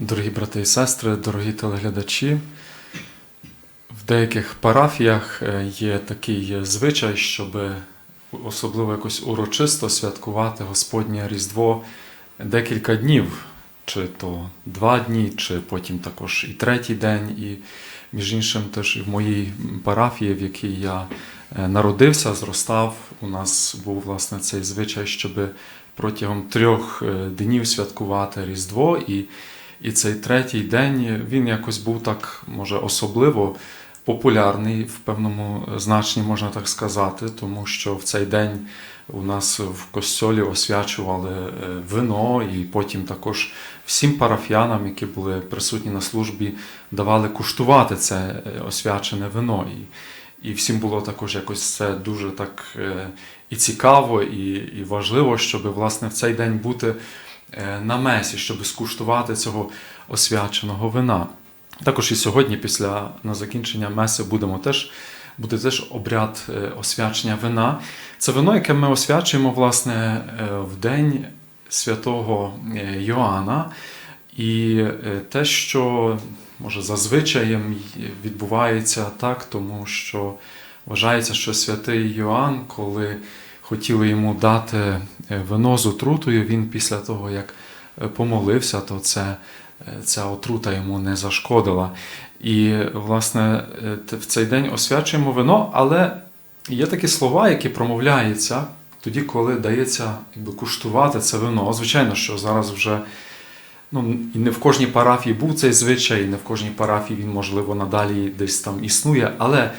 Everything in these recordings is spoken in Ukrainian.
Дорогі брати і сестри, дорогі телеглядачі, в деяких парафіях е, є такий звичай, щоб особливо якось урочисто святкувати Господнє Різдво декілька днів, чи то два дні, чи потім також і третій день. І між іншим, теж і в моїй парафії, в якій я е, народився, зростав, у нас був власне цей звичай, щоб протягом трьох е, днів святкувати Різдво. І і цей третій день він якось був так, може, особливо популярний в певному значенні, можна так сказати, тому що в цей день у нас в костьолі освячували е, вино, і потім також всім парафіянам, які були присутні на службі, давали куштувати це е, освячене вино. І, всім було також якось це дуже так е, і цікаво, і, і важливо, щоб власне в цей день бути на месі, щоб скуштувати цього освяченого вина. Також і сьогодні, після на закінчення меси, будемо теж буде теж обряд е, освячення вина. Це вино, яке ми освячуємо власне е, в день святого е, Йоанна. І е, те, що може зазвичай відбувається так, тому що вважається, що святий Йоанн, коли хотіли йому дати е, вино з отрутою, він після того, як е, помолився, то це, е, ця отрута йому не зашкодила. І, власне, в цей день освячуємо вино, але є такі слова, які промовляються тоді, коли дається якби, куштувати це вино. Звичайно, що зараз вже ну, і не в кожній парафії був цей звичай, і не в кожній парафії він, можливо, надалі десь там існує. Але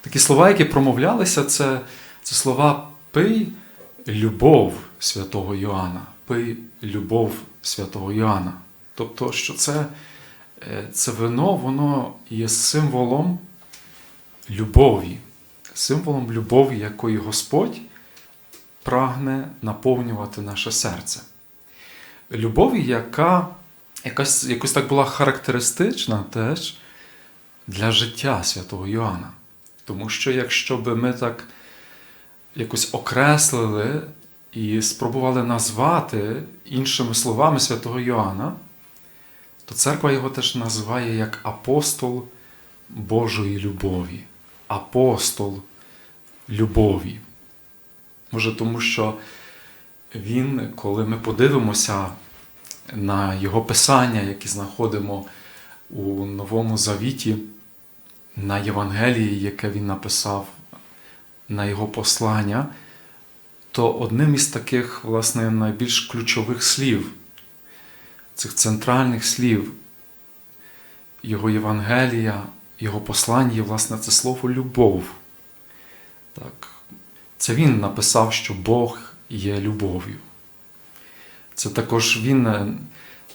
такі слова, які промовлялися, це, це слова пий любов святого Йоанна, пий любов святого Йоанна. Тобто, що це, е, це вино, воно є символом любові, символом любові, якої Господь прагне наповнювати наше серце любові, яка якась, якось так була характеристична теж для життя святого Йоанна. Тому що якщо би ми так якось окреслили і спробували назвати іншими словами святого Йоанна, то церква його теж називає як апостол Божої любові. Апостол любові. Може, тому що він, коли ми подивимося на його писання, які знаходимо у Новому Завіті, на Євангелії, яке він написав, на його послання, то одним із таких, власне, найбільш ключових слів, цих центральних слів його Євангелія, його послання, є, власне, це слово любов. Так. Це він написав, що Бог є любов'ю. Це також він е,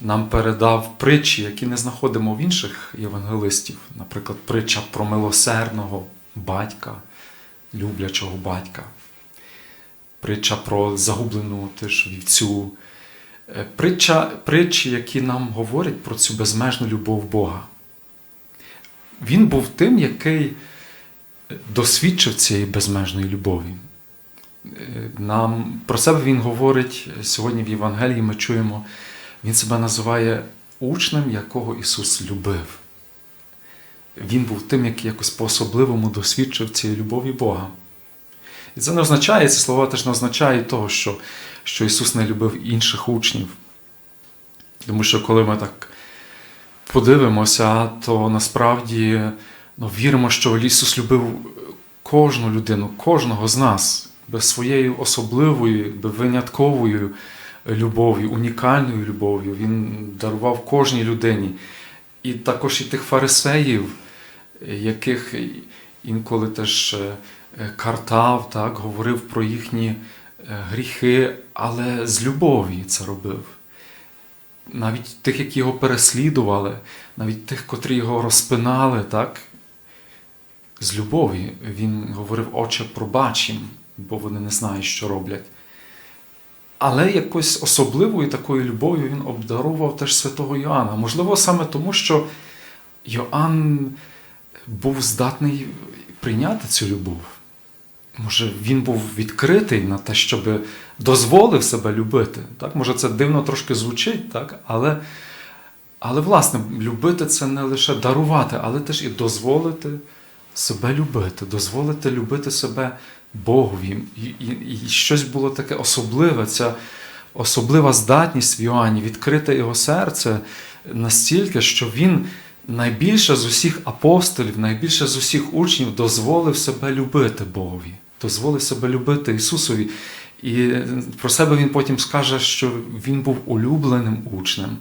нам передав притчі, які не знаходимо в інших євангелистів. Наприклад, притча про милосердного батька, люблячого батька, притча про загублену теж вівцю. Е, Притча, притчі, які нам говорять про цю безмежну любов Бога. Він був тим, який досвідчив цієї безмежної любові. Е, Нам про себе він говорить сьогодні в Євангелії. Ми чуємо, він себе називає учнем, якого Ісус любив. Він був тим, який якось по-особливому досвідчив цієї любові Бога. І це не означає, ці слова теж не означають того, що, що Ісус не любив інших учнів. Тому що коли ми так подивимося, то насправді ну, віримо, що Ісус любив кожну людину, кожного з нас без своєї особливої, без винятковою любов'ю, унікальною любов'ю. Він дарував кожній людині. І також і тих фарисеїв, яких інколи теж е, картав, так, говорив про їхні е, гріхи, але з любові це робив. Навіть тих, які його переслідували, навіть тих, котрі його розпинали, так, з любові він говорив, Отче, пробач їм, бо вони не знають, що роблять. Але якось особливою такою любов'ю він обдарував теж святого Йоанна. Можливо, саме тому, що Йоанн був здатний прийняти цю любов. Може, він був відкритий на те, щоб дозволив себе любити. Так? Може, це дивно трошки звучить, так? але Але, власне, любити це не лише дарувати, але теж і дозволити себе любити, дозволити любити себе Богові. І, і, і щось було таке особливе, ця особлива здатність в Йоанні відкрити його серце настільки, що він найбільше з усіх апостолів, найбільше з усіх учнів дозволив себе любити Богові, дозволив себе любити Ісусові. І про себе він потім скаже, що він був улюбленим учнем.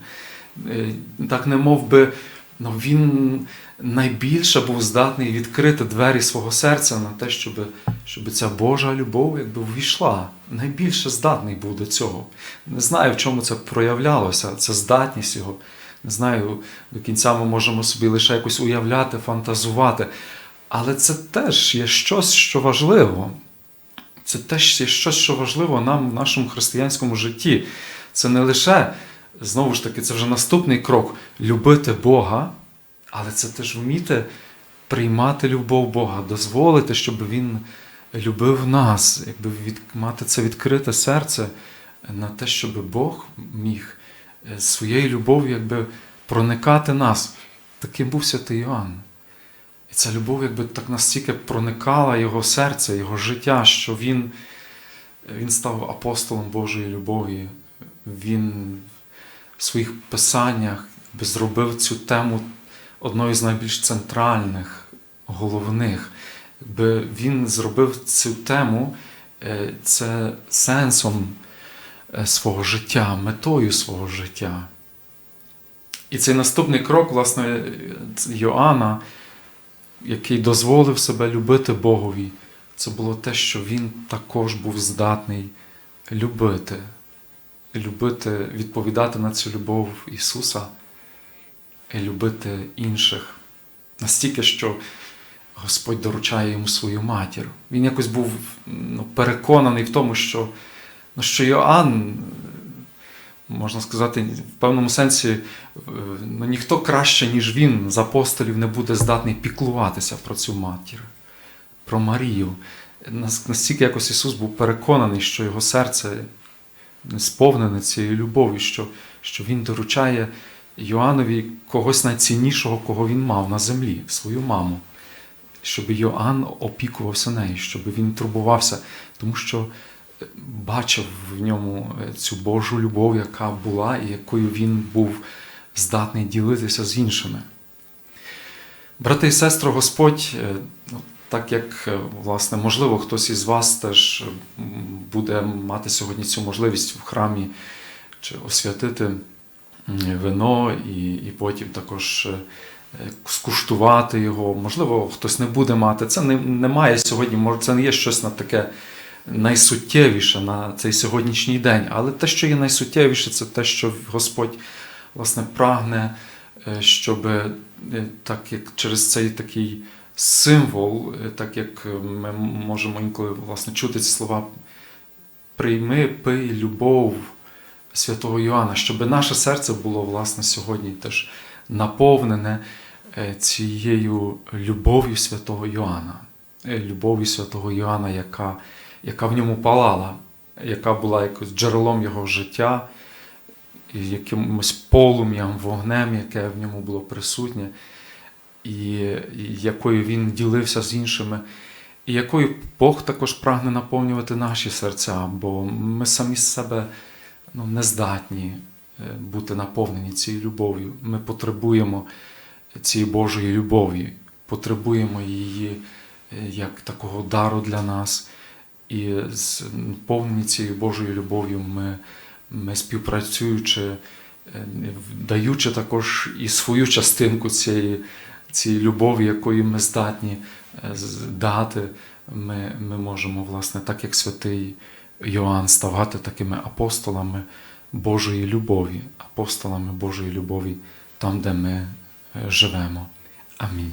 Е, Так не мов би, ну, він найбільше був здатний відкрити двері свого серця на те, щоб, щоб ця Божа любов якби ввійшла. Найбільше здатний був до цього. Не знаю, в чому це проявлялося, це здатність його. Не знаю, до кінця ми можемо собі лише якось уявляти, фантазувати. Але це теж є щось, що важливо. Це теж є щось, що важливо нам в нашому християнському житті. Це не лише, знову ж таки, це вже наступний крок любити Бога, але це теж вміти приймати любов Бога, дозволити, щоб Він любив нас, якби від, мати це відкрите серце на те, щоб Бог міг своєю любов'ю якби проникати нас. Таким був святий Іоанн. І ця любов якби так настільки проникала його серце, його життя, що він, він став апостолом Божої любові. Він в своїх писаннях зробив цю тему одною з найбільш центральних, головних. Якби Він зробив цю тему е, це сенсом е, свого життя, метою свого життя. І цей наступний крок, власне, Йоанна, який дозволив себе любити Богові, це було те, що він також був здатний любити, любити, відповідати на цю любов Ісуса і любити інших. Настільки, що Господь доручає йому свою матір. Він якось був ну, переконаний в тому, що, ну, що Йоанн, можна сказати, в певному сенсі, ну, ніхто краще, ніж він, з апостолів, не буде здатний піклуватися про цю матір, про Марію. Настільки якось Ісус був переконаний, що його серце сповнене цією любов'ю, що, що Він доручає Йоаннові когось найціннішого, кого він мав на землі, свою маму, щоб Йоанн опікувався нею, щоб він турбувався, тому що бачив в ньому цю Божу любов, яка була і якою він був здатний ділитися з іншими. Брати і сестри, Господь, ну, так як, власне, можливо, хтось із вас теж буде мати сьогодні цю можливість в храмі чи освятити вино, і, і потім також скуштувати його. Можливо, хтось не буде мати. Це не, немає сьогодні, може, це не є щось на таке найсуттєвіше на цей сьогоднішній день. Але те, що є найсуттєвіше, це те, що Господь власне прагне, щоб так як через цей такий символ, так як ми можемо інколи власне чути ці слова. Прийми, пий любов святого Йоанна, щоб наше серце було власне сьогодні теж наповнене цією любов'ю святого Йоанна, любов'ю святого Йоанна, яка, яка в ньому палала, яка була якось джерелом його життя, якимось полум'ям, вогнем, яке в ньому було присутнє, і, і якою він ділився з іншими. І якою Бог також прагне наповнювати наші серця, бо ми самі з себе ну, не здатні бути наповнені цією любов'ю. Ми потребуємо цієї Божої любові, потребуємо її як такого дару для нас. І наповнені цією Божою любов'ю ми, ми співпрацюючи, даючи також і свою частинку цієї, цієї любові, якою ми здатні дати, ми, ми можемо, власне, так як святий Йоанн, ставати такими апостолами Божої любові, апостолами Божої любові там, де ми живемо. Амінь.